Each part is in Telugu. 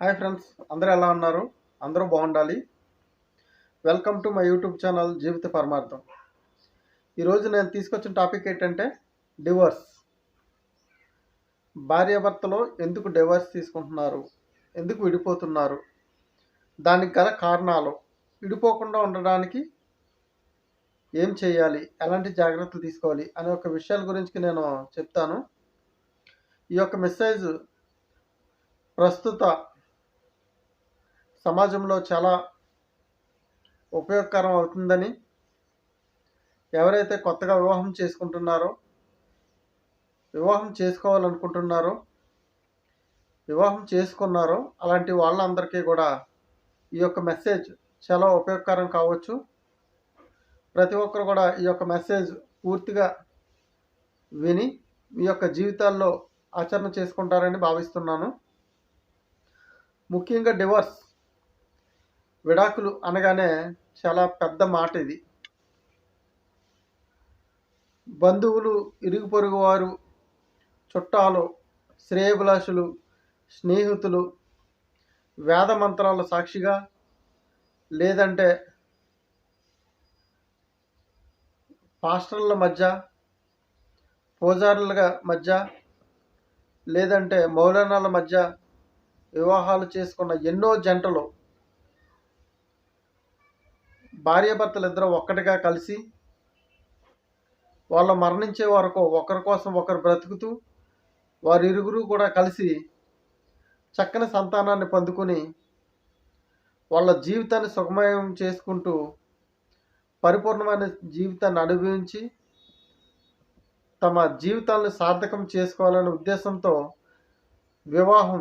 హాయ్ ఫ్రెండ్స్ అందరూ ఎలా ఉన్నారు? అందరూ బాగుండాలి. Welcome to my YouTube channel జీవిత పరమార్థం. ఈరోజు నేను తీసుకొచ్చిన టాపిక్ ఏంటంటే డివోర్స్ భార్యాభర్తలో ఎందుకు డివోర్స్ తీసుకుంటున్నారు? ఎందుకు విడిపోతున్నారు? దానికి గల కారణాలు విడిపోకుండా ఉండడానికి ఏం చేయాలి? ఎలాంటి జాగ్రత్తలు తీసుకోవాలి? అనే ఒక విషయాల గురించి నేను చెప్తాను. ఈ యొక్క మెసేజ్ ప్రస్తుత సమాజంలో చాలా ఉపయోగకరం అవుతుందని ఎవరైతే కొత్తగా వివాహం చేసుకుంటున్నారో వివాహం చేసుకోవాలనుకుంటున్నారో వివాహం చేసుకున్నారో అలాంటి వాళ్ళందరికీ కూడా ఈ యొక్క మెసేజ్ చాలా ఉపయోగకరం కావచ్చు. ప్రతి ఒక్కరు కూడా ఈ యొక్క మెసేజ్ పూర్తిగా విని మీ యొక్క జీవితాల్లో ఆచరణ చేసుకుంటారని భావిస్తున్నాను. ముఖ్యంగా డివోర్స్. విడాకులు అనగానే చాలా పెద్ద మాట ఇది. బంధువులు ఇరుగు పొరుగు వారు చుట్టాలు శ్రేయభిలాషులు స్నేహితులు వేద మంత్రాల సాక్షిగా లేదంటే పాస్టర్ల మధ్య పూజారుల మధ్య లేదంటే మౌలానాల మధ్య వివాహాలు చేసుకున్న ఎన్నో జంటలు భార్యాభర్తలు ఇద్దరు ఒక్కటిగా కలిసి వాళ్ళు మరణించే వరకు ఒకరి కోసం ఒకరు బ్రతుకుతూ వారి ఇరుగురు కూడా కలిసి చక్కని సంతానాన్ని పొందుకొని వాళ్ళ జీవితాన్ని సుఖమయం చేసుకుంటూ పరిపూర్ణమైన జీవితాన్ని అనుభవించి తమ జీవితాలను సార్థకం చేసుకోవాలనే ఉద్దేశంతో వివాహం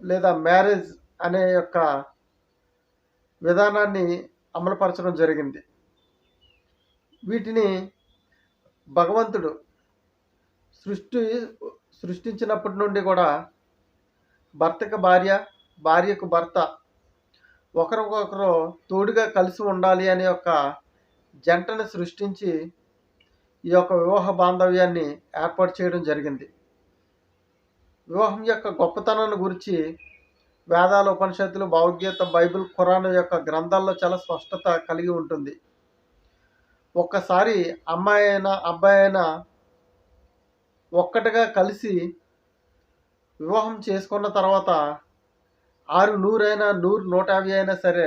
లేదా మ్యారేజ్ అనే యొక్క విధానాన్ని అమలుపరచడం జరిగింది. వీటిని భగవంతుడు సృష్టి సృష్టించినప్పటి నుండి కూడా భర్తకు భార్య భార్యకు భర్త ఒకరికొకరు తోడుగా కలిసి ఉండాలి అనే యొక్క జంటను సృష్టించి ఈ యొక్క వివాహ బాంధవ్యాన్ని ఏర్పాటు చేయడం జరిగింది. వివాహం యొక్క గొప్పతనాన్ని గురించి వేదాలు ఉపనిషత్తులు భౌగీత బైబిల్ ఖురాన్ యొక్క గ్రంథాల్లో చాలా స్పష్టత కలిగి ఉంటుంది. ఒక్కసారి అమ్మాయి అయినా అబ్బాయి అయినా ఒక్కటిగా కలిసి వివాహం చేసుకున్న తర్వాత ఆరు నూరైనా నూరు నూట యాభై అయినా సరే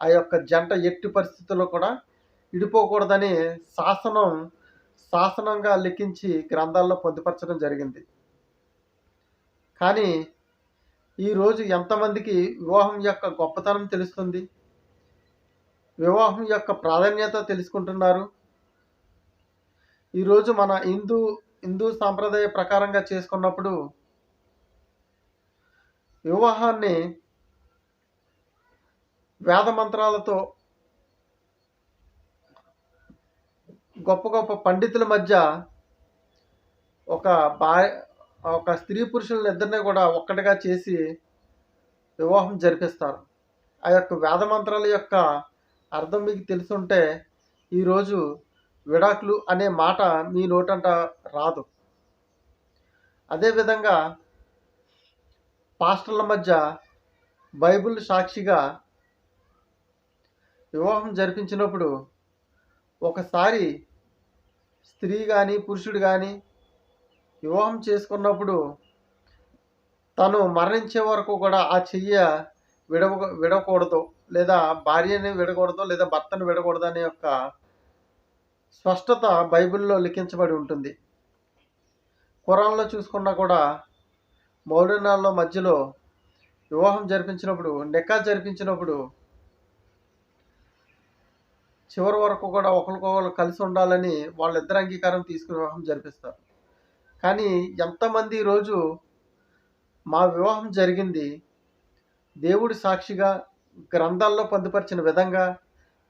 ఆ యొక్క జంట ఎట్టి పరిస్థితుల్లో కూడా విడిపోకూడదని శాసనం శాసనంగా లిఖించి గ్రంథాల్లో పొందుపరచడం జరిగింది. కానీ ఈరోజు ఎంతమందికి వివాహం యొక్క గొప్పతనం తెలుస్తుంది? వివాహం యొక్క ప్రాధాన్యత తెలుసుకుంటున్నారు? ఈరోజు మన హిందూ హిందూ సాంప్రదాయ ప్రకారంగా చేసుకున్నప్పుడు వివాహాన్ని వేద మంత్రాలతో గొప్ప గొప్ప పండితుల మధ్య ఒక బా ఒక స్త్రీ పురుషులను ఇద్దరిని కూడా ఒక్కటిగా చేసి వివాహం జరిపిస్తారు. ఆ యొక్క వేద మంత్రాల యొక్క అర్థం మీకు తెలుసుంటే ఈరోజు విడాకులు అనే మాట మీ నోటంట రాదు. అదేవిధంగా పాస్టర్ల మధ్య బైబిల్ సాక్షిగా వివాహం జరిపించినప్పుడు ఒకసారి స్త్రీ కానీ పురుషుడు కానీ వివాహం చేసుకున్నప్పుడు తను మరణించే వరకు కూడా ఆ చెయ్య విడవ విడకూడదు లేదా భార్యని విడకూడదు లేదా భర్తను విడకూడదు అనే యొక్క స్పష్టత బైబిల్లో లిఖించబడి ఉంటుంది. ఖురాన్లో చూసుకున్నా కూడా మౌడనాల్లో మధ్యలో వివాహం జరిపించినప్పుడు నికా జరిపించినప్పుడు చివరి వరకు కూడా ఒకరికొకరు కలిసి ఉండాలని వాళ్ళిద్దరు అంగీకారం తీసుకుని వివాహం జరిపిస్తారు. కానీ ఎంతమంది ఈరోజు మా వివాహం జరిగింది దేవుడి సాక్షిగా గ్రంథాల్లో పొందుపరిచిన విధంగా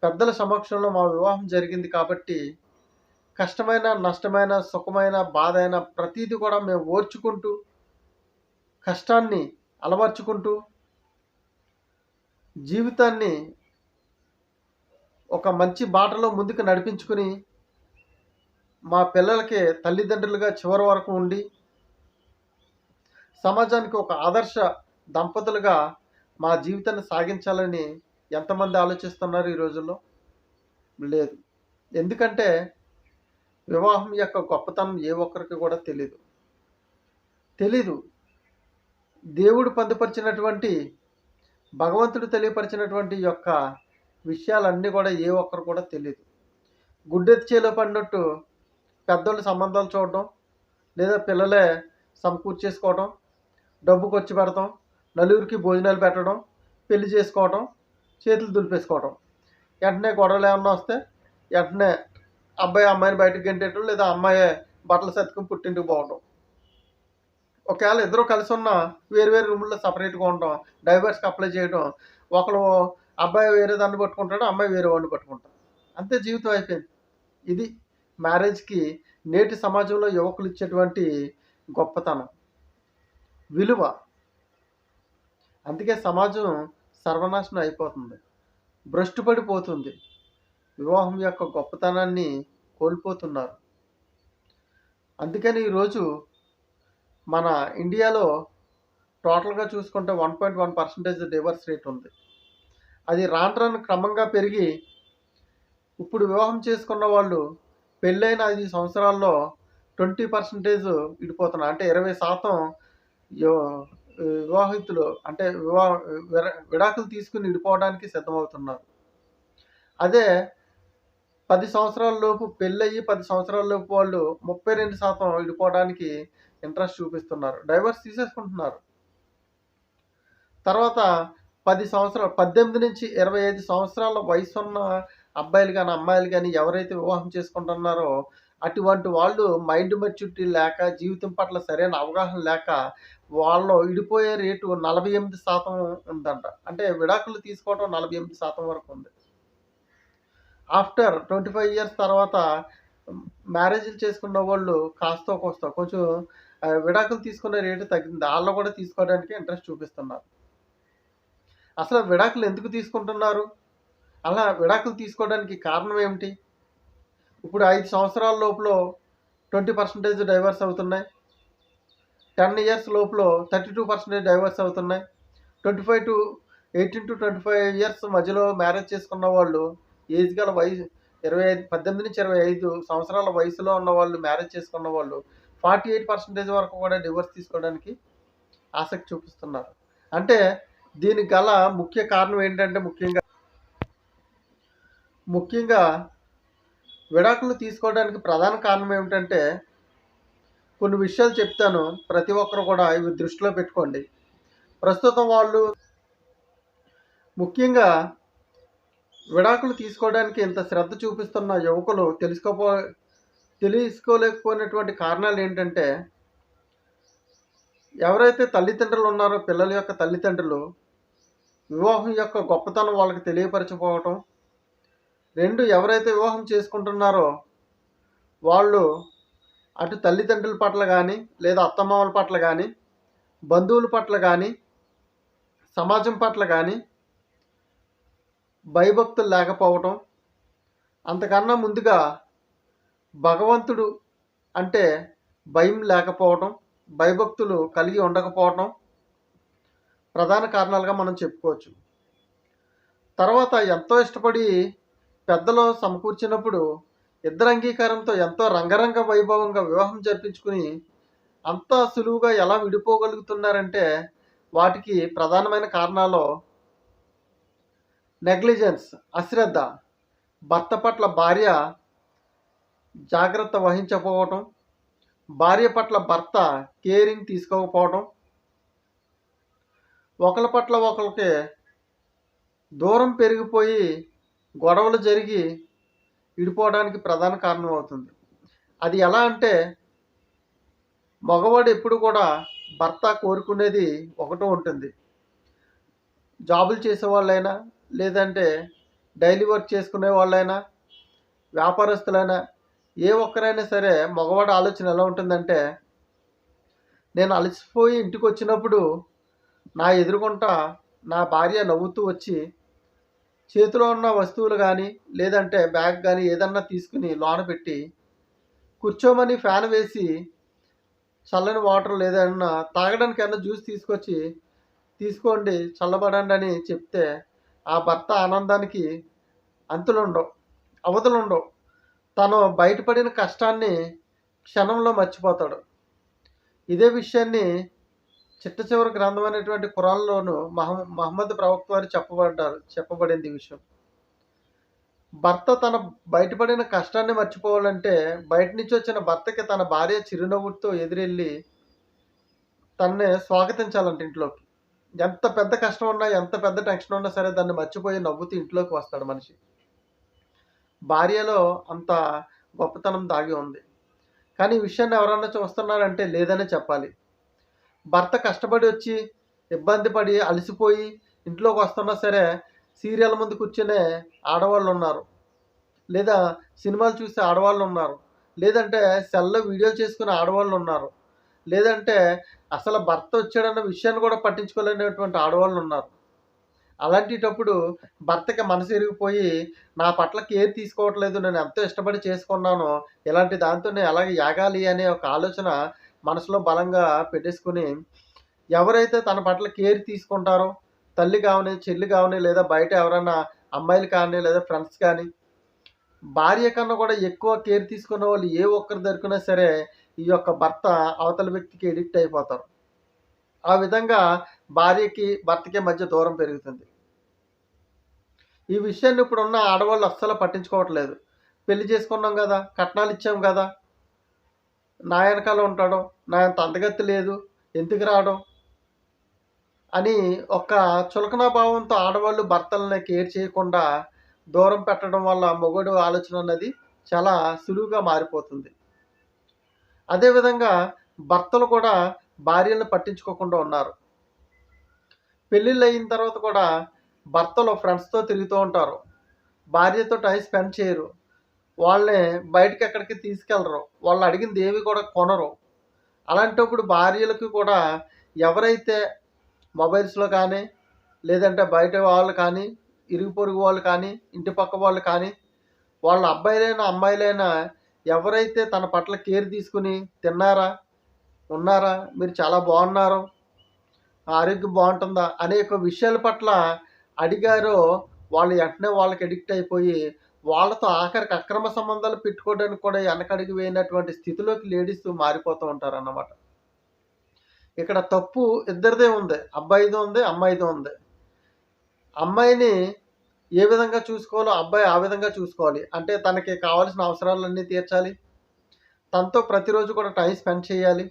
పెద్దల సమక్షంలో మా వివాహం జరిగింది కాబట్టి కష్టమైన నష్టమైన సుఖమైన బాధ అయిన ప్రతీది కూడా మేము ఓర్చుకుంటూ కష్టాన్ని అలవర్చుకుంటూ జీవితాన్ని ఒక మంచి బాటలో ముందుకు నడిపించుకుని మా పిల్లలకి తల్లిదండ్రులుగా చివరి వరకు ఉండి సమాజానికి ఒక ఆదర్శ దంపతులుగా మా జీవితాన్ని సాగించాలని ఎంతమంది ఆలోచిస్తున్నారు ఈ రోజుల్లో? లేదు. ఎందుకంటే వివాహం యొక్క గొప్పతనం ఏ ఒక్కరికి కూడా తెలీదు. తెలీదు. దేవుడు పొందుపరిచినటువంటి భగవంతుడు తెలియపరిచినటువంటి యొక్క విషయాలన్నీ కూడా ఏ ఒక్కరు కూడా తెలియదు గుడ్డెత్తి చేలో పడినట్టు పెద్దోళ్ళు సంబంధాలు చూడడం లేదా పిల్లలే సమకూర్చేసుకోవడం డబ్బు ఖర్చు పెడతాం నలుగురికి భోజనాలు పెట్టడం పెళ్ళి చేసుకోవటం చేతులు దులిపేసుకోవటం వెంటనే గొడవలు ఏమన్నా వస్తే వెంటనే అబ్బాయి అమ్మాయిని బయటకు గెంటేయటం లేదా అమ్మాయి బట్టలు సర్దుకుని పుట్టింటికి పోవడం ఒకవేళ ఇద్దరు కలిసి ఉన్న వేరు వేరు రూముల్లో సపరేట్గా ఉండడం డైవర్స్కి అప్లై చేయడం ఒకరు అబ్బాయి వేరే దాన్ని పట్టుకుంటాడు అమ్మాయి వేరే వాడిని పట్టుకుంటాడు. అంతే జీవితం అయిపోయింది. ఇది మ్యారేజ్కి నేటి సమాజంలో యువకులు ఇచ్చేటువంటి గొప్పతనం. విలువ. అందుకే సమాజం సర్వనాశనం అయిపోతుంది. భ్రష్టుపడిపోతుంది వివాహం యొక్క గొప్పతనాన్ని కోల్పోతున్నారు. అందుకని ఈరోజు మన ఇండియాలో టోటల్గా చూసుకుంటే one point one percentage divorce rate ఉంది. అది రాను రాను క్రమంగా పెరిగి ఇప్పుడు వివాహం చేసుకున్న వాళ్ళు పెళ్ళైన ఐదు సంవత్సరాల్లో ట్వంటీ పర్సెంటేజ్ విడిపోతున్నారు అంటే ఇరవై శాతం యో- వివాహితులు అంటే వివాహ విడాకులు తీసుకుని విడిపోవడానికి సిద్ధమవుతున్నారు. అదే పది సంవత్సరాల లోపు పది సంవత్సరాల లోపు వాళ్ళు ముప్పై రెండు శాతం విడిపోవడానికి ఇంట్రెస్ట్ చూపిస్తున్నారు. డైవర్స్ తీసేసుకుంటున్నారు. తర్వాత పది సంవత్సరాలు పద్దెనిమిది నుంచి ఇరవై ఐదు సంవత్సరాల వయసు ఉన్న అబ్బాయిలు కానీ అమ్మాయిలు కానీ ఎవరైతే వివాహం చేసుకుంటున్నారో అటువంటి వాళ్ళు మైండ్ మెచ్యూరిటీ లేక జీవితం పట్ల సరైన అవగాహన లేక వాళ్ళు విడిపోయే రేటు నలభై ఎనిమిది శాతం ఉందంట. అంటే విడాకులు తీసుకోవడం నలభై ఎనిమిది శాతం వరకు ఉంది. ఆఫ్టర్ ట్వంటీ ఫైవ్ ఇయర్స్ తర్వాత మ్యారేజ్లు చేసుకున్న వాళ్ళు కాస్త కోస్తో కొంచెం విడాకులు తీసుకునే రేటు తగ్గింది. వాళ్ళు కూడా తీసుకోవడానికి ఇంట్రెస్ట్ చూపిస్తున్నారు. అసలు విడాకులు ఎందుకు తీసుకుంటున్నారు? అలా విడాకులు తీసుకోవడానికి కారణం ఏమిటి? ఇప్పుడు ఐదు సంవత్సరాల లోపల ట్వంటీ పర్సెంటేజ్ డైవర్స్ అవుతున్నాయి. టెన్ ఇయర్స్ లోపల థర్టీ టూ పర్సెంటేజ్ డైవర్స్ అవుతున్నాయి. Twenty five to eighteen to twenty five years మధ్యలో మ్యారేజ్ చేసుకున్న వాళ్ళు ఏజ్ గల వయసు ఇరవై ఐదు పద్దెనిమిది నుంచి ఇరవై ఐదు సంవత్సరాల వయసులో ఉన్న వాళ్ళు మ్యారేజ్ చేసుకున్న వాళ్ళు ఫార్టీ ఎయిట్ పర్సెంటేజ్ వరకు కూడా డివోర్స్ తీసుకోవడానికి ఆసక్తి చూపిస్తున్నారు. అంటే దీనికి గల ముఖ్య కారణం ఏంటంటే ముఖ్యంగా ముఖ్యంగా విడాకులు తీసుకోవడానికి ప్రధాన కారణం ఏమిటంటే కొన్ని విషయాలు చెప్తాను. ప్రతి ఒక్కరు కూడా ఇవి దృష్టిలో పెట్టుకోండి. ప్రస్తుతం వాళ్ళు ముఖ్యంగా విడాకులు తీసుకోవడానికి ఇంత శ్రద్ధ చూపిస్తున్న యువకులు తెలుసుకోపో తెలుసుకోలేకపోయినటువంటి కారణాలు ఏంటంటే ఎవరైతే తల్లిదండ్రులు ఉన్నారో పిల్లల యొక్క తల్లిదండ్రులు వివాహం యొక్క గొప్పతనం వాళ్ళకి తెలియపరచకపోవటం రెండు ఎవరైతే వివాహం చేసుకుంటున్నారో వాళ్ళు అటు తల్లిదండ్రుల పట్ల కానీ లేదా అత్తమామల పట్ల కానీ బంధువుల పట్ల కానీ సమాజం పట్ల కానీ భయభక్తులు లేకపోవటం అంతకన్నా ముందుగా భగవంతుడు అంటే భయం లేకపోవటం భయభక్తులు కలిగి ఉండకపోవటం ప్రధాన కారణాలుగా మనం చెప్పుకోవచ్చు. తర్వాత ఎంతో ఇష్టపడి పెద్దలు సమకూర్చినప్పుడు ఇద్దరు అంగీకారంతో ఎంతో రంగరంగ వైభవంగా వివాహం జరిపించుకుని అంత సులువుగా ఎలా విడిపోగలుగుతున్నారంటే వాటికి ప్రధానమైన కారణాలు నెగ్లిజెన్స్ అశ్రద్ధ భర్త పట్ల భార్య జాగ్రత్త వహించకపోవటం భార్య పట్ల భర్త కేరింగ్ తీసుకోకపోవటం ఒకరి పట్ల ఒకరికి దూరం పెరిగిపోయి గొడవలు జరిగి విడిపోవడానికి ప్రధాన కారణం అవుతుంది. అది ఎలా అంటే మగవాడు ఎప్పుడు కూడా భర్త కోరుకునేది ఒకటో ఉంటుంది. జాబులు చేసే వాళ్ళైనా లేదంటే డైలీ వర్క్ చేసుకునే వాళ్ళైనా వ్యాపారస్తులైనా ఏ ఒక్కరైనా సరే మగవాడి ఆలోచన ఎలా ఉంటుందంటే నేను అలసిపోయి ఇంటికి వచ్చినప్పుడు నా ఎదురుకుంట నా భార్య నవ్వుతూ వచ్చి చేతిలో ఉన్న వస్తువులు కానీ లేదంటే బ్యాగ్ కానీ ఏదన్నా తీసుకుని లోన పెట్టి కూర్చోమని ఫ్యాన్ వేసి చల్లని వాటర్ లేదన్నా తాగడానికి ఏమన్నా జ్యూస్ తీసుకొచ్చి తీసుకోండి చల్లబడండి అని చెప్తే ఆ భర్త ఆనందానికి అంతులుండవు అవతలుండవు తను బయటపడిన కష్టాన్ని క్షణంలో మర్చిపోతాడు. ఇదే విషయాన్ని చిట్ట చివరి గ్రంథం అనేటువంటి మహ మహమ్మద్ ప్రవక్త వారు చెప్పబడ్డారు చెప్పబడింది ఈ విషయం. భర్త తన బయటపడిన కష్టాన్ని మర్చిపోవాలంటే బయట నుంచి వచ్చిన భర్తకి తన భార్య చిరునవ్వుతో ఎదురెళ్ళి తన్నే స్వాగతించాలంట ఇంట్లోకి. ఎంత పెద్ద కష్టం ఉన్నా ఎంత పెద్ద టెన్షన్ ఉన్నా సరే దాన్ని మర్చిపోయి నవ్వుతూ ఇంట్లోకి వస్తాడు మనిషి. భార్యలో అంత గొప్పతనం దాగి ఉంది. కానీ ఈ విషయాన్ని ఎవరన్నా చూస్తున్నారంటే లేదనే చెప్పాలి. భర్త కష్టపడి వచ్చి ఇబ్బంది పడి అలసిపోయి ఇంట్లోకి వస్తున్నా సరే సీరియల్ ముందు కూర్చునే ఆడవాళ్ళు ఉన్నారు. లేదా సినిమాలు చూసే ఆడవాళ్ళు ఉన్నారు. లేదంటే సెల్లో వీడియోలు చేసుకునే ఆడవాళ్ళు ఉన్నారు. లేదంటే అసలు భర్త వచ్చాడన్న విషయాన్ని కూడా పట్టించుకోలేనటువంటి ఆడవాళ్ళు ఉన్నారు. అలాంటిటప్పుడు భర్తకి మనసు ఇరిగిపోయి నా పట్ల కేర్ తీసుకోవట్లేదు నేను ఎంతో ఇష్టపడి చేసుకున్నాను ఇలాంటి దాంతో నేను ఎలాగ యాగాలి అనే ఒక ఆలోచన మనసులో బలంగా పెట్టేసుకుని ఎవరైతే తన పట్ల కేర్ తీసుకుంటారో తల్లి కావని చెల్లి కావని లేదా బయట ఎవరైనా అమ్మాయిలు కానీ లేదా ఫ్రెండ్స్ కానీ భార్య కన్నా కూడా ఎక్కువ కేర్ తీసుకున్న వాళ్ళు ఏ ఒక్కరు దొరికినా సరే ఈ యొక్క భర్త అవతల వ్యక్తికి ఎడిక్ట్ అయిపోతారు. ఆ విధంగా భార్యకి భర్తకి మధ్య దూరం పెరుగుతుంది. ఈ విషయాన్ని ఇప్పుడున్న ఆడవాళ్ళు అస్సలు పట్టించుకోవట్లేదు. పెళ్ళి చేసుకున్నాం కదా కట్నాలు ఇచ్చాం కదా నా వెనకాల ఉంటాడు నా అంత అంతగతి లేదు ఎందుకు రావడం అని ఒక చులకన భావంతో ఆడవాళ్ళు భర్తలని కేర్ చేయకుండా దూరం పెట్టడం వల్ల మొగుడు ఆలోచన అన్నది చాలా సులువుగా మారిపోతుంది. అదేవిధంగా భర్తలు కూడా భార్యలను పట్టించుకోకుండా ఉన్నారు. పెళ్ళిళ్ళు అయిన తర్వాత కూడా భర్తలు ఫ్రెండ్స్తో తిరుగుతూ ఉంటారు. భార్యతో టైం స్పెండ్ చేయరు. వాళ్ళని బయటకి ఎక్కడికి తీసుకెళ్ళరు. వాళ్ళు అడిగింది ఏవి కూడా కొనరు. అలాంటప్పుడు భార్యలకు కూడా ఎవరైతే మొబైల్స్లో కానీ లేదంటే బయట వాళ్ళు కానీ ఇరుగు పొరుగు వాళ్ళు కానీ ఇంటి పక్క వాళ్ళు కానీ వాళ్ళ అబ్బాయిలైనా అమ్మాయిలైనా ఎవరైతే తన పట్ల కేర్ తీసుకుని తిన్నారా ఉన్నారా మీరు చాలా బాగున్నారు ఆరోగ్యం బాగుంటుందా అనేక విషయాల పట్ల అడిగారో వాళ్ళు వెంటనే వాళ్ళకి ఎడిక్ట్ అయిపోయి వాళ్ళతో ఆఖరికి అక్రమ సంబంధాలు పెట్టుకోవడానికి కూడా వెనకడిగి వేయనటువంటి స్థితిలోకి లేడీస్ మారిపోతూ ఉంటారు అన్నమాట ఇక్కడ తప్పు ఇద్దరిదే ఉంది. అబ్బాయిది ఉంది అమ్మాయిది ఉంది. అమ్మాయిని ఏ విధంగా చూసుకోవాలో అబ్బాయి ఆ విధంగా చూసుకోవాలి. అంటే తనకి కావాల్సిన అవసరాలన్నీ తీర్చాలి. తనతో ప్రతిరోజు కూడా టైం స్పెండ్ చేయాలి.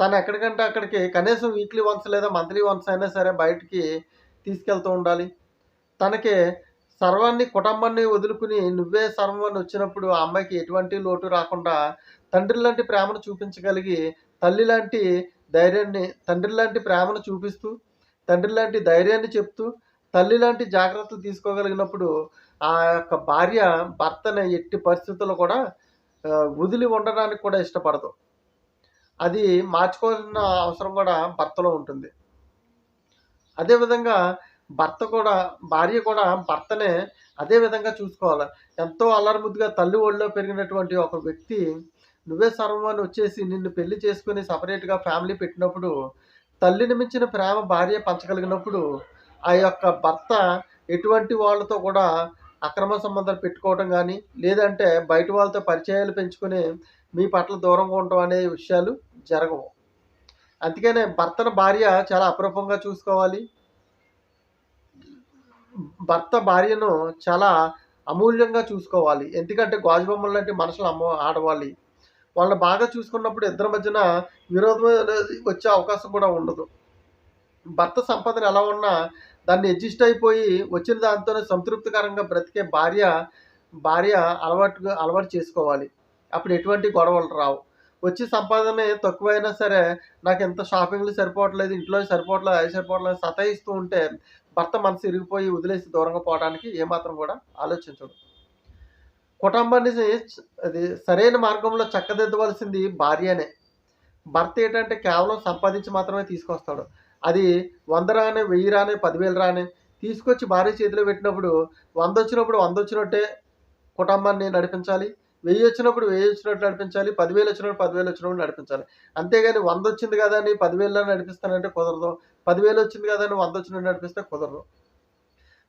తను ఎక్కడికంటే అక్కడికి కనీసం వీక్లీ వన్స్ లేదా మంత్లీ వన్స్ అయినా సరే బయటికి తీసుకెళ్తూ ఉండాలి. తనకి సర్వాన్ని కుటుంబాన్ని వదులుకుని నువ్వే సర్వాన్ని వచ్చినప్పుడు ఆ అమ్మాయికి ఎటువంటి లోటు రాకుండా తండ్రి లాంటి ప్రేమను చూపించగలిగి తల్లి లాంటి ధైర్యాన్ని తండ్రి లాంటి ప్రేమను చూపిస్తూ తండ్రి లాంటి ధైర్యాన్ని చెప్తూ తల్లి లాంటి జాగ్రత్తలు తీసుకోగలిగినప్పుడు ఆ యొక్క భార్య భర్తని ఎట్టి పరిస్థితుల్లో కూడా వదిలి ఉండడానికి కూడా ఇష్టపడదు. అది మార్చుకోవాల్సిన అవసరం కూడా భర్తలో ఉంటుంది. అదేవిధంగా భర్త కూడా భార్య కూడా భర్తనే అదే విధంగా చూసుకోవాలి. ఎంతో అల్లరిముద్దుగా తల్లి ఒళ్ళో పెరిగినటువంటి ఒక వ్యక్తి నువ్వే సర్వమని వచ్చేసి నిన్ను పెళ్ళి చేసుకుని సపరేట్గా ఫ్యామిలీ పెట్టినప్పుడు తల్లిని మించిన ప్రేమ భార్య పంచగలిగినప్పుడు ఆ యొక్క భర్త ఎటువంటి వాళ్ళతో కూడా అక్రమ సంబంధాలు పెట్టుకోవడం కానీ లేదంటే బయట వాళ్ళతో పరిచయాలు పెంచుకుని మీ పట్ల దూరంగా ఉండటం అనే విషయాలు జరగవు. అందుకనే భర్తను భార్య చాలా అప్రూపంగా చూసుకోవాలి. భర్త భార్యను చాలా అమూల్యంగా చూసుకోవాలి. ఎందుకంటే గాజు బొమ్మలు లాంటి మనుషులు అమ్మ ఆడవాలి వాళ్ళని బాగా చూసుకున్నప్పుడు ఇద్దరి మధ్యన విరోధం అనేది వచ్చే అవకాశం కూడా ఉండదు. భర్త సంపాదన ఎలా ఉన్నా దాన్ని అడ్జస్ట్ అయిపోయి వచ్చిన దాంతోనే సంతృప్తికరంగా బ్రతికే భార్య భార్య అలవాటుగా అలవాటు చేసుకోవాలి. అప్పుడు ఎటువంటి గొడవలు రావు. వచ్చి సంపాదన తక్కువైనా సరే నాకు ఎంత షాపింగ్లు సరిపోవట్లేదు ఇంట్లో సరిపోవట్లేదు అది సరిపోవట్లేదు సతాయిస్తూ ఉంటే భర్త మనసు ఇరిగిపోయి వదిలేసి దూరంగా పోవడానికి ఏమాత్రం కూడా ఆలోచించడు. కుటుంబాన్ని అది సరైన మార్గంలో చక్కదిద్దవలసింది భార్యనే. భర్త ఏంటంటే కేవలం సంపాదించి మాత్రమే తీసుకొస్తాడు. అది వంద రానే వెయ్యి రానే పదివేలు రానే తీసుకొచ్చి భార్య చేతిలో పెట్టినప్పుడు వంద వచ్చినప్పుడు వంద వచ్చినట్టే కుటుంబాన్ని నడిపించాలి. వెయ్యి వచ్చినప్పుడు వెయ్యి వచ్చినట్టు నడిపించాలి పదివేలు వచ్చినప్పుడు పదివేలు వచ్చినప్పుడు నడిపించాలి. అంతేగాని వంద వచ్చింది కదా అని పదివేలు నడిపిస్తానంటే కుదరదు. పదివేలు వచ్చింది కదా అని వంద వచ్చినట్టు నడిపిస్తే కుదరదు.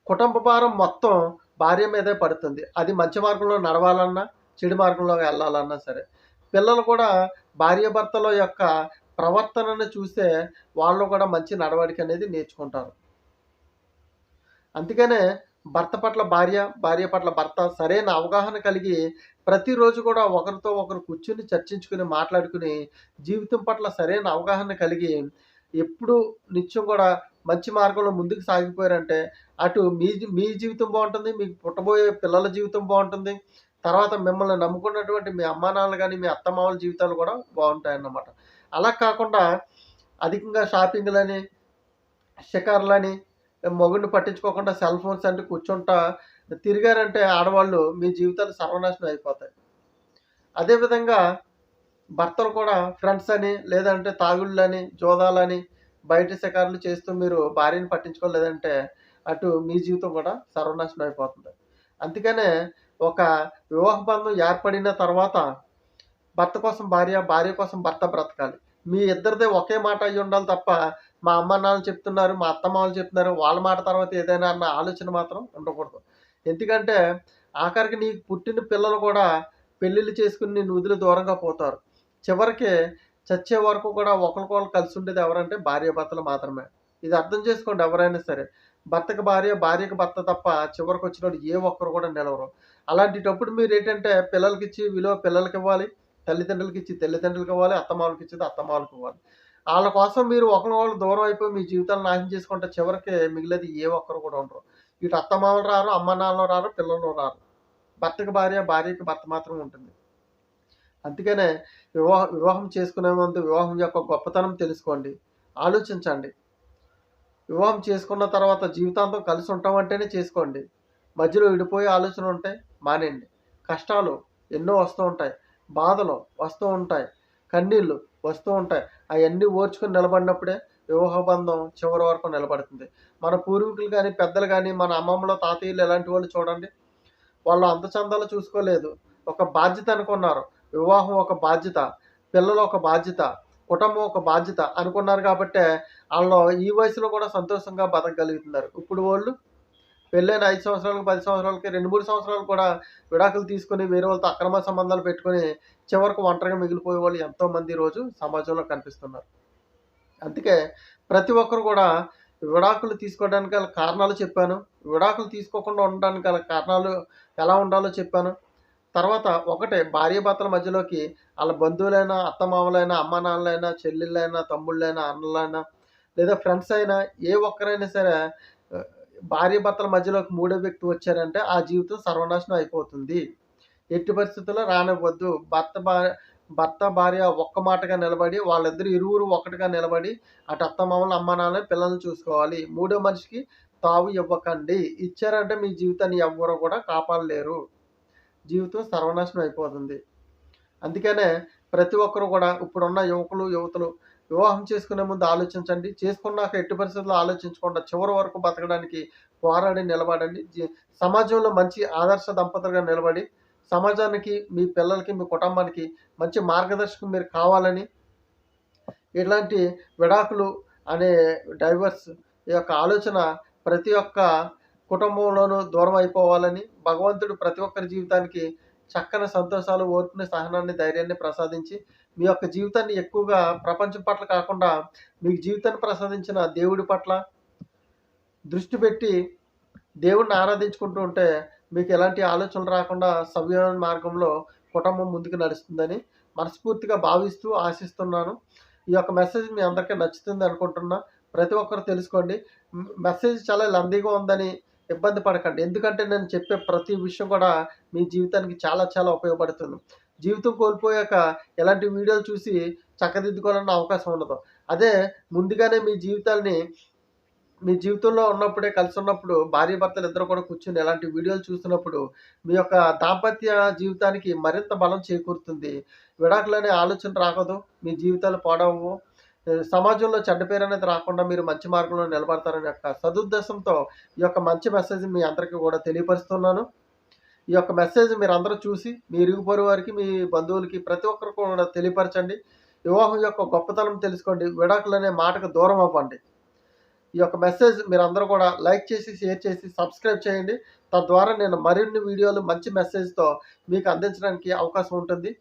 కుటుంబ భారం మొత్తం భార్య మీదే పడుతుంది. అది మంచి మార్గంలో నడవాలన్నా చెడు మార్గంలో వెళ్ళాలన్నా సరే. పిల్లలు కూడా భార్యాభర్తల యొక్క ప్రవర్తనను చూస్తే వాళ్ళు కూడా మంచి నడవడిక అనేది నేర్చుకుంటారు. అందుకనే భర్త పట్ల భార్య భార్య పట్ల భర్త సరైన అవగాహన కలిగి ప్రతిరోజు కూడా ఒకరితో ఒకరు కూర్చుని చర్చించుకుని మాట్లాడుకుని జీవితం పట్ల సరైన అవగాహన కలిగి ఎప్పుడు నిత్యం కూడా మంచి మార్గంలో ముందుకు సాగిపోయారంటే అటు మీ మీ జీవితం బాగుంటుంది మీకు పుట్టబోయే పిల్లల జీవితం బాగుంటుంది. తర్వాత మిమ్మల్ని నమ్ముకున్నటువంటి మీ అమ్మా నాన్నలు కానీ మీ అత్తమామల జీవితాలు కూడా బాగుంటాయి అన్నమాట అలా కాకుండా అధికంగా షాపింగ్లని షికార్లని మొగుడిని పట్టించుకోకుండా సెల్ ఫోన్స్ అంటే కూర్చుంటా తిరిగారంటే ఆడవాళ్ళు మీ జీవితాలు సర్వనాశనం అయిపోతాయి. అదేవిధంగా భర్తలు కూడా ఫ్రెండ్స్ అని లేదంటే తాగుళ్ళని జోదాలని బయట శికారులు చేస్తూ మీరు భార్యను పట్టించుకోలేదంటే అటు మీ జీవితం కూడా సర్వనాశనం అయిపోతుంది. అందుకనే ఒక వివాహ బంధం ఏర్పడిన తర్వాత భర్త కోసం భార్య భార్య కోసం భర్త బ్రతకాలి. మీ ఇద్దరిదే ఒకే మాట అయి ఉండాలి తప్ప మా అమ్మ నాన్న చెప్తున్నారు మా అత్తమ్మ వాళ్ళు చెప్తున్నారు వాళ్ళ మాట తర్వాత ఏదైనా అన్న ఆలోచన మాత్రం ఉండకూడదు. ఎందుకంటే ఆఖరికి నీకు పుట్టిన పిల్లలు కూడా పెళ్ళిళ్ళు చేసుకుని నేను వదిలి దూరంగా పోతారు. చివరికి చచ్చే వరకు కూడా ఒకరికొకరు కలిసి ఉండేది ఎవరంటే భార్య భర్తలు మాత్రమే. ఇది అర్థం చేసుకోండి ఎవరైనా సరే. భర్తకు భార్య భార్యకు భర్త తప్ప చివరికి వచ్చినప్పుడు ఏ ఒక్కరు కూడా నిలవరు. అలాంటిటప్పుడు మీరు ఏంటంటే పిల్లలకి ఇచ్చి విలువ పిల్లలకి ఇవ్వాలి తల్లిదండ్రులకి ఇచ్చి తల్లిదండ్రులకి ఇవ్వాలి అత్తమామలకి ఇచ్చేది అత్తమామలకి ఇవ్వాలి వాళ్ళ కోసం మీరు ఒకరికొకరు దూరం అయిపోయి మీ జీవితాన్ని నాశనం చేసుకుంటే చివరికి మిగిలేదు ఏ ఒక్కరు కూడా ఉండరు. ఇటు అత్తమామలు రారు అమ్మ నాన్నలు రారు పిల్లలు రారు. భర్తకి భార్య భార్యకి భర్త మాత్రం ఉంటుంది. అందుకనే వివాహ వివాహం చేసుకునే ముందు వివాహం యొక్క గొప్పతనం తెలుసుకోండి. ఆలోచించండి. వివాహం చేసుకున్న తర్వాత జీవితాంతం కలిసి ఉంటామంటేనే చేసుకోండి. మధ్యలో విడిపోయే ఆలోచన ఉంటే మానేయండి. కష్టాలు ఎన్నో వస్తూ ఉంటాయి బాధలు వస్తూ ఉంటాయి. కన్నీళ్ళు వస్తూ ఉంటాయి. అవన్నీ ఓర్చుకొని నిలబడినప్పుడే వివాహ బంధం చివరి వరకు నిలబడుతుంది. మన పూర్వీకులు కానీ పెద్దలు కానీ మన అమ్మమ్మలు తాతయ్యలు ఎలాంటి వాళ్ళు చూడండి. వాళ్ళు అంత చందాలు చూసుకోలేదు. ఒక బాధ్యత అనుకున్నారు. వివాహం ఒక బాధ్యత పిల్లలు ఒక బాధ్యత కుటుంబం ఒక బాధ్యత అనుకున్నారు కాబట్టి వాళ్ళు ఈ వయసులో కూడా సంతోషంగా బతకగలుగుతున్నారు. ఇప్పుడు వాళ్ళు పెళ్ళైన ఐదు సంవత్సరాలకు పది సంవత్సరాలకి రెండు మూడు సంవత్సరాలు కూడా విడాకులు తీసుకొని వేరే వాళ్ళతో అక్రమ సంబంధాలు పెట్టుకొని చివరకు ఒంటరిగా మిగిలిపోయే వాళ్ళు ఎంతోమంది రోజు సమాజంలో కనిపిస్తున్నారు. అందుకే ప్రతి ఒక్కరు కూడా విడాకులు తీసుకోవడానికి గల కారణాలు చెప్పాను. విడాకులు తీసుకోకుండా ఉండడానికి గల కారణాలు ఎలా ఉండాలో చెప్పాను. తర్వాత ఒకటే భార్యాభర్తల మధ్యలోకి వాళ్ళ బంధువులైనా అత్తమామలైనా అమ్మ నాన్నలైనా చెల్లెళ్ళైనా తమ్ముళ్ళైనా అన్నలైనా లేదా ఫ్రెండ్స్ అయినా ఏ ఒక్కరైనా సరే భార్య భర్తల మధ్యలోకి మూడో వ్యక్తి వచ్చారంటే ఆ జీవితం సర్వనాశనం అయిపోతుంది. ఎట్టి పరిస్థితుల్లో రానివ్వద్దు. భర్త భార్య భర్త భార్య ఒక్క మాటగా నిలబడి వాళ్ళిద్దరు ఇరువురు ఒకటిగా నిలబడి అటు అత్తమామలు అమ్మ నాన్న పిల్లల్ని చూసుకోవాలి. మూడో మనిషికి తావు ఇవ్వకండి. ఇచ్చారంటే మీ జీవితాన్ని ఎవ్వరూ కూడా కాపాడలేరు. జీవితం సర్వనాశనం అయిపోతుంది. అందుకనే ప్రతి ఒక్కరు కూడా ఇప్పుడున్న యువకులు యువతులు వివాహం చేసుకునే ముందు ఆలోచించండి. చేసుకున్నాక ఎట్టి పరిస్థితుల్లో ఆలోచించకుండా. చివరి వరకు బతకడానికి పోరాడి నిలబడండి. సమాజంలో మంచి ఆదర్శ దంపతులుగా నిలబడి సమాజానికి మీ పిల్లలకి మీ కుటుంబానికి మంచి మార్గదర్శకం మీరు కావాలని ఇలాంటి విడాకులు అనే డైవర్స్ ఈ యొక్క ఆలోచన ప్రతి ఒక్క కుటుంబంలోనూ దూరం అయిపోవాలని భగవంతుడు ప్రతి ఒక్కరి జీవితానికి చక్కని సంతోషాలు ఓర్పుని సహనాన్ని ధైర్యాన్ని ప్రసాదించి మీ యొక్క జీవితాన్ని ఎక్కువగా ప్రపంచం పట్ల కాకుండా మీకు జీవితాన్ని ప్రసాదించిన దేవుడి పట్ల దృష్టి పెట్టి దేవుడిని ఆరాధించుకుంటూ ఉంటే మీకు ఎలాంటి ఆలోచనలు రాకుండా సవ్యమైన మార్గంలో కుటుంబం ముందుకు నడుస్తుందని మనస్ఫూర్తిగా భావిస్తూ ఆశిస్తున్నాను. ఈ యొక్క మెసేజ్ మీ అందరికీ నచ్చుతుంది అనుకుంటున్నా. ప్రతి ఒక్కరు తెలుసుకోండి. మెసేజ్ చాలా లందీగా ఉందని ఇబ్బంది పడకండి. ఎందుకంటే నేను చెప్పే ప్రతి విషయం కూడా మీ జీవితానికి చాలా చాలా ఉపయోగపడుతుంది. జీవితం కోల్పోయాక ఎలాంటి వీడియోలు చూసి చక్కదిద్దుకోవాలన్న అవకాశం ఉండదు. అదే ముందుగానే మీ జీవితాన్ని మీ జీవితంలో ఉన్నప్పుడే కలిసి ఉన్నప్పుడు భార్య భర్తలు ఇద్దరు కూడా కూర్చుని ఎలాంటి వీడియోలు చూస్తున్నప్పుడు మీ యొక్క దాంపత్య జీవితానికి మరింత బలం చేకూరుతుంది. విడాకులనే ఆలోచన రాకదు మీ జీవితాలు పాడవు సమాజంలో చెడ్డ పేరు అనేది రాకుండా మీరు మంచి మార్గంలో నిలబడతారని యొక్క సదుద్దేశంతో ఈ యొక్క మంచి మెసేజ్ మీ అందరికీ కూడా తెలియపరుస్తున్నాను. ఈ యొక్క మెసేజ్ మీరు అందరూ చూసి మీ ఇరుగు పొరుగు వారికి మీ బంధువులకి ప్రతి ఒక్కరు కూడా తెలియపరచండి. వివాహం యొక్క గొప్పతనం తెలుసుకోండి. విడాకులు అనే మాటకు దూరం అవ్వండి. ఈ యొక్క మెసేజ్ మీరు అందరూ కూడా లైక్ చేసి షేర్ చేసి సబ్స్క్రైబ్ చేయండి. తద్వారా నేను మరిన్ని వీడియోలు మంచి మెసేజ్తో మీకు అందించడానికి అవకాశం ఉంటుంది.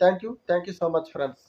Thank you thank you so much friends